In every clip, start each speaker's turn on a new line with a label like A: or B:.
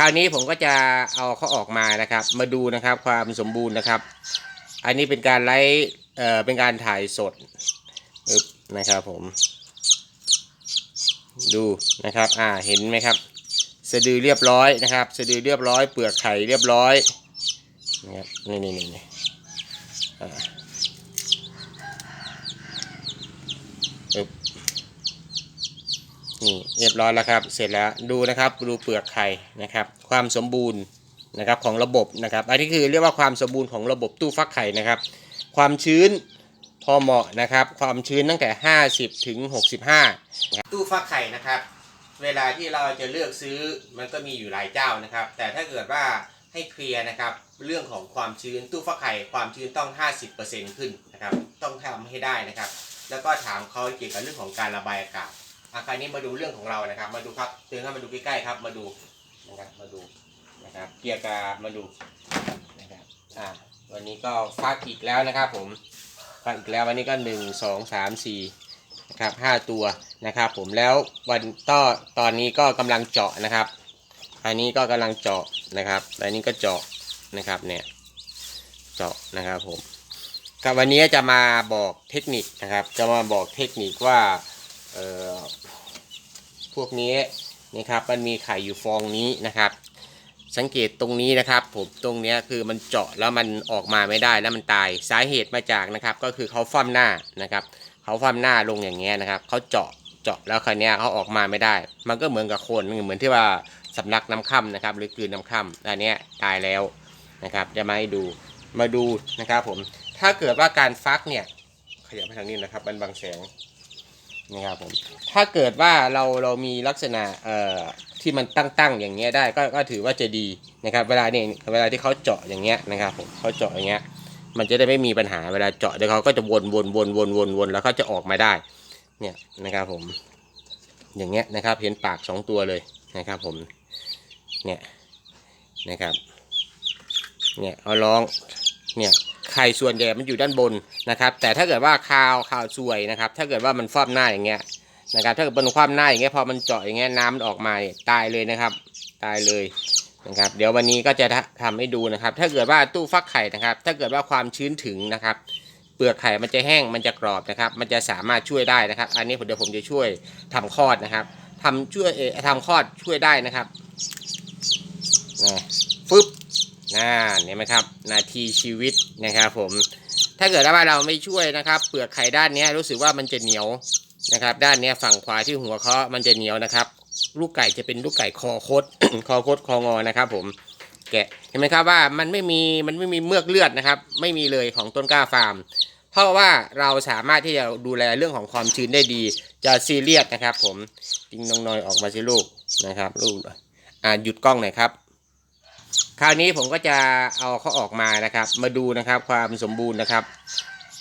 A: ราวนี้ผมก็จะเอาเขาออกมานะครับ มาดูนะครับความสมบูรณ์นะครับ อันนี้เป็นการไลฟ์เอ่อเป็นการถ่ายสดนะครับผม ดูนะครับอ่าเห็นไหมครับสะดือเรียบร้อยนะครับสะดือเรียบร้อย เปลือกไข่เรียบร้อยนะครับนี่นี่นี่นี่อ่าอึบ นี่เรียบร้อยแล้วครับ เสร็จแล้วดูนะครับดูเปลือกไข่นะครับ ความสมบูรณ์นะครับของระบบนะครับ อันนี้คือเรียกว่าความสมบูรณ์ของระบบตู้ฟักไข่นะครับ ความชื้นพอเหมาะนะครับ ความชื้นตั้งแต่ 50ถึง65 ตู้ฟักไข่นะครับ เวลาที่เราจะเลือกซื้อมันก็มีอยู่หลายเจ้านะครับ แต่ถ้าเกิดว่าให้เคลียร์นะครับเรื่องของความชื้นตู้ฟักไข่ความชื้นต้อง 50%ขึ้นนะครับ ต้องทำให้ได้นะครับ แล้วก็ถามเขาเกี่ยวกับเรื่องของการระบายอากาศ อาคราวนี้มาดูเรื่องของเรานะครับ มาดูครับเตือนให้มาดูใกล้ๆครับ มาดูนะครับมาดูนะครับเกี่ยวกับมาดูนะครับอ่าวันนี้ก็ฟักอีกแล้วนะครับ ผมฟักอีกแล้ววันนี้ก็หนึ่งสองสามสี่นะครับห้าตัวนะครับ ผมแล้ววันต่อตอนนี้ก็กำลังเจาะนะครับ อันนี้ก็กำลังเจาะนะครับอันนี้ก็เจาะนะครับเนี่ยเจาะนะครับผมครับวันนี้จะมาบอกเทคนิคนะครับ จะมาบอกเทคนิคว่าเอ่อ พวกนี้นะครับมันมีไข่อยู่ฟองนี้นะครับ สังเกตตรงนี้นะครับ ผมตรงนี้คือมันเจาะแล้วมันออกมาไม่ได้แล้วมันตายสาเหตุมาจากนะครับ ก็คือเขาฟ่ำหน้านะครับเขาฟ่ำหน้าลงอย่างเงี้ยนะครับเขาเจาะเจาะแล้วคราวเนี้ยเขาออกมาไม่ได้ มันก็เหมือนกับคนเหมือนที่ว่าสำลักน้ำค่ำนะครับ หรือกลืนน้ำค่ำอันเนี้ยตายแล้วนะครับ จะมาให้ดูมาดูนะครับผมถ้าเกิดว่าการฟักเนี่ยขยับไปทางนี้นะครับมันบังแสง นะครับผมถ้าเกิดว่าเราเรามีลักษณะเอ่อที่มันตั้งๆอย่างเงี้ยได้ก็ก็ถือว่าจะดีนะครับ เวลาเนี่ยเวลาที่เขาเจาะอย่างเงี้ยนะครับผมเขาเจาะอย่างเงี้ยมันจะได้ไม่มีปัญหาเวลาเจาะเดี๋ยวเขาก็จะวนวนวนวนวนวนแล้วเขาจะออกมาได้เนี่ยนะครับผม อย่างเงี้ยนะครับเห็นปากสองตัวเลยนะครับผมเนี่ยนะครับเนี่ยเอาลอง เนี่ยไข่ส่วนใหญ่มันอยู่ด้านบนนะครับ แต่ถ้าเกิดว่าคาวคาวซวยนะครับ ถ้าเกิดว่ามันฟ้อมหน้าอย่างเงี้ยนะครับ ถ้าเกิดมันคว่ำหน้าอย่างเงี้ยพอมันเจาะอย่างเงี้ยน้ำมันออกมาตายเลยนะครับ ตายเลยนะครับ เดี๋ยววันนี้ก็จะทำทำให้ดูนะครับ ถ้าเกิดว่าตู้ฟักไข่นะครับ ถ้าเกิดว่าความชื้นถึงนะครับเปลือกไข่มันจะแห้งมันจะกรอบนะครับ มันจะสามารถช่วยได้นะครับ อันนี้ผมเดี๋ยวผมจะช่วยทำคลอดนะครับทำช่วยเอ่อทำคลอดช่วยได้นะครับนะฟึบ น่าเห็นไหมครับ นาทีชีวิตนะครับผมถ้าเกิดว่าเราไม่ช่วยนะครับ เปลือกไข่ด้านนี้รู้สึกว่ามันจะเหนียวนะครับ ด้านนี้ฝั่งขวาที่หัวเขามันจะเหนียวนะครับ ลูกไก่จะเป็นลูกไก่คอคดคอคดคองอนะครับ ผมแกะเห็นไหมครับว่ามันไม่มีมันไม่มีเมือกเลือดนะครับ ไม่มีเลยของต้นกล้าฟาร์ม เพราะว่าเราสามารถที่จะดูแลเรื่องของความชื้นได้ดี จะซีเรียสนะครับ ผมจริงน้องน้อยออกมาสิลูกนะครับ ลูกอ่าหยุดกล้องหน่อยครับ คราวนี้ผมก็จะเอาเขาออกมานะครับ มาดูนะครับความสมบูรณ์นะครับ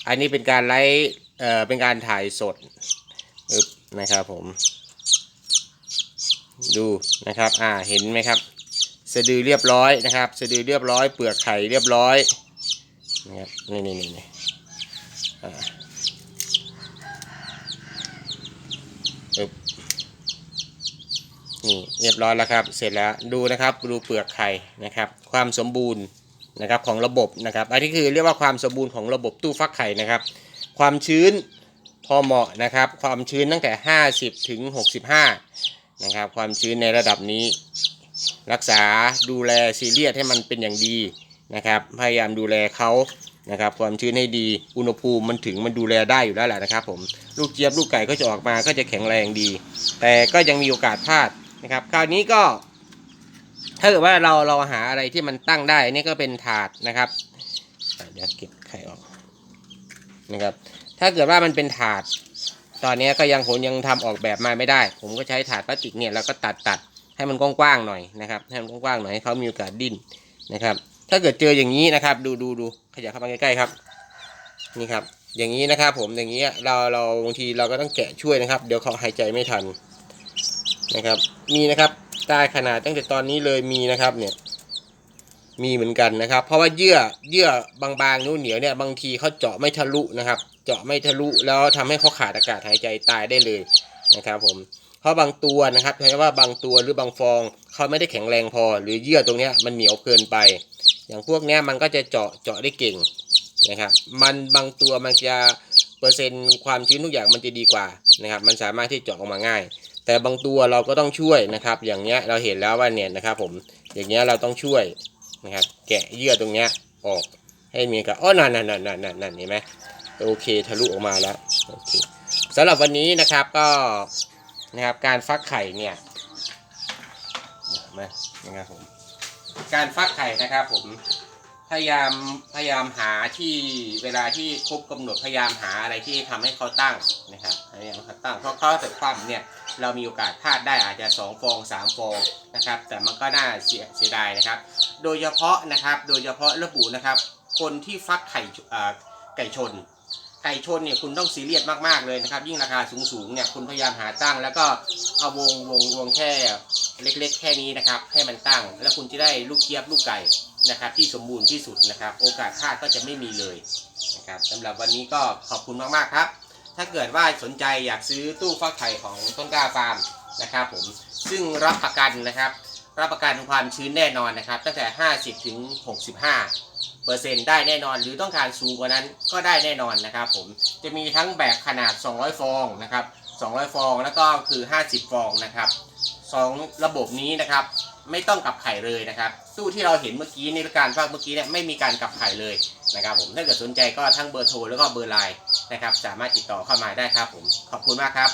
A: อันนี้เป็นการไลฟ์เอ่อเป็นการถ่ายสดนะครับผม ดูนะครับอ่าเห็นไหมครับสะดือเรียบร้อยนะครับ สะดือเรียบร้อย เปลือกไข่เรียบร้อยนะครับนี่นี่นี่นี่อ่าอึบ นี่เรียบร้อยแล้วครับ เสร็จแล้วดูนะครับดูเปลือกไข่นะครับ ความสมบูรณ์นะครับของระบบนะครับ อันนี้คือเรียกว่าความสมบูรณ์ของระบบตู้ฟักไข่นะครับ ความชื้นพอเหมาะนะครับ ความชื้นตั้งแต่ 50 ถึง 65 นะครับ ความชื้นในระดับนี้ รักษาดูแลซีเรียสให้มันเป็นอย่างดีนะครับ พยายามดูแลเขานะครับความชื้นให้ดี อุณหภูมิมันถึงมันดูแลได้อยู่แล้วแหละนะครับผม ลูกเจี๊ยบลูกไก่ก็จะออกมาก็จะแข็งแรงดี แต่ก็ยังมีโอกาสพลาด นะครับ คราวนี้ก็ ถ้าเกิดว่าเราเราหาอะไรที่มันตั้งได้นี่ก็เป็นถาดนะครับอะเดี๋ยวเก็บไข่ออกนะครับ ถ้าเกิดว่ามันเป็นถาด ตอนนี้ก็ยังผมยังทำออกแบบมาไม่ได้ ผมก็ใช้ถาดพลาสติกเนี่ยแล้วก็ตัดตัดให้มันกว้างๆหน่อยนะครับให้มันกว้างๆหน่อยให้เขามีโอกาสดิ้นนะครับ ถ้าเกิดเจออย่างนี้นะครับ ดูดูดูขยับเข้ามาใกล้ๆครับ นี่ครับ อย่างนี้นะครับ ผมอย่างนี้เราเราบางทีเราก็ต้องแกะช่วยนะครับ เดี๋ยวเขาหายใจไม่ทัน นะครับ มีนะครับตายขนาดตั้งแต่ตอนนี้เลยมีนะครับเนี่ย มีเหมือนกันนะครับ เพราะว่าเยื่อเยื่อบางๆนู้นเหนียวเนี่ยบางทีเขาเจาะไม่ทะลุนะครับ เจาะไม่ทะลุแล้วทำให้เขาขาดอากาศหายใจตายได้เลยนะครับ ผมเพราะบางตัวนะครับเพราะว่าบางตัวหรือบางฟองเขาไม่ได้แข็งแรงพอ หรือเยื่อตรงเนี้ยมันเหนียวเกินไป อย่างพวกเนี้ยมันก็จะเจาะเจาะได้เก่งนะครับ มันบางตัวมันจะ เปอร์เซ็นต์ความชื้นทุกอย่างมันจะดีกว่านะครับ มันสามารถที่เจาะออกมาง่าย แต่บางตัวเราก็ต้องช่วยนะครับ อย่างเนี้ยเราเห็นแล้วว่าเนี่ยนะครับ ผมอย่างเงี้ยเราต้องช่วยนะครับ แกะเยื่อตรงเนี้ยออกให้มีกับอ๋อนั่นนั่นนั่นนั่นนั่นนั่นเห็นไหมโอเคทะลุออกมาแล้วโอเคสำหรับวันนี้นะครับก็นะครับการฟักไข่เนี่ยเห็นไหมนะครับผมการฟักไข่นะครับผม พยายามพยายามหาที่เวลาที่ครบกำหนดพยายามหาอะไรที่ทำให้เขาตั้งนะครับพยายามให้เขาตั้งเพราะเขาแต่ความเนี่ยเรามีโอกาสพลาดได้อาจจะ 2 ฟอง 3 ฟองนะครับ แต่มันก็น่าเสียเสียดายนะครับ โดยเฉพาะนะครับโดยเฉพาะระบุนะครับ คนที่ฟักไข่ไก่ชน ไก่ชนเนี่ยคุณต้องซีเรียสมากๆเลยนะครับ ยิ่งราคาสูงๆเนี่ยคุณพยายามหาตั้ง แล้วก็เอาวงวงวงแค่เล็ก ๆ แค่นี้นะครับ ให้มันตั้ง แล้วคุณจะได้ลูกเจี๊ยบลูกไก่ นะครับที่สมบูรณ์ที่สุดนะครับ โอกาสพลาดก็จะไม่มีเลยนะครับสำหรับวันนี้ก็ขอบคุณมากๆครับ ถ้าเกิดว่าสนใจอยากซื้อตู้ฟักไข่ของต้นกล้าฟาร์มนะครับผมซึ่งรับประกันนะครับ รับประกันความชื้นแน่นอนนะครับ ตั้งแต่ 50ถึง65เปอร์เซ็นต์ได้แน่นอน หรือต้องการสูงกว่านั้นก็ได้แน่นอนนะครับ ผมจะมีทั้งแบบขนาด 200 ฟองนะครับ200 ฟองแล้วก็คือ 50 ฟองนะครับ สองระบบนี้นะครับ ไม่ต้องกลับไข่เลยนะครับตู้ที่เราเห็นเมื่อกี้ในการฟักเมื่อกี้เนี่ยไม่มีการกลับไข่เลยนะครับ ผมถ้าเกิดสนใจก็ทั้งเบอร์โทรแล้วก็เบอร์ไลน์นะครับ สามารถติดต่อเข้ามาได้ครับผมขอบคุณมากครับ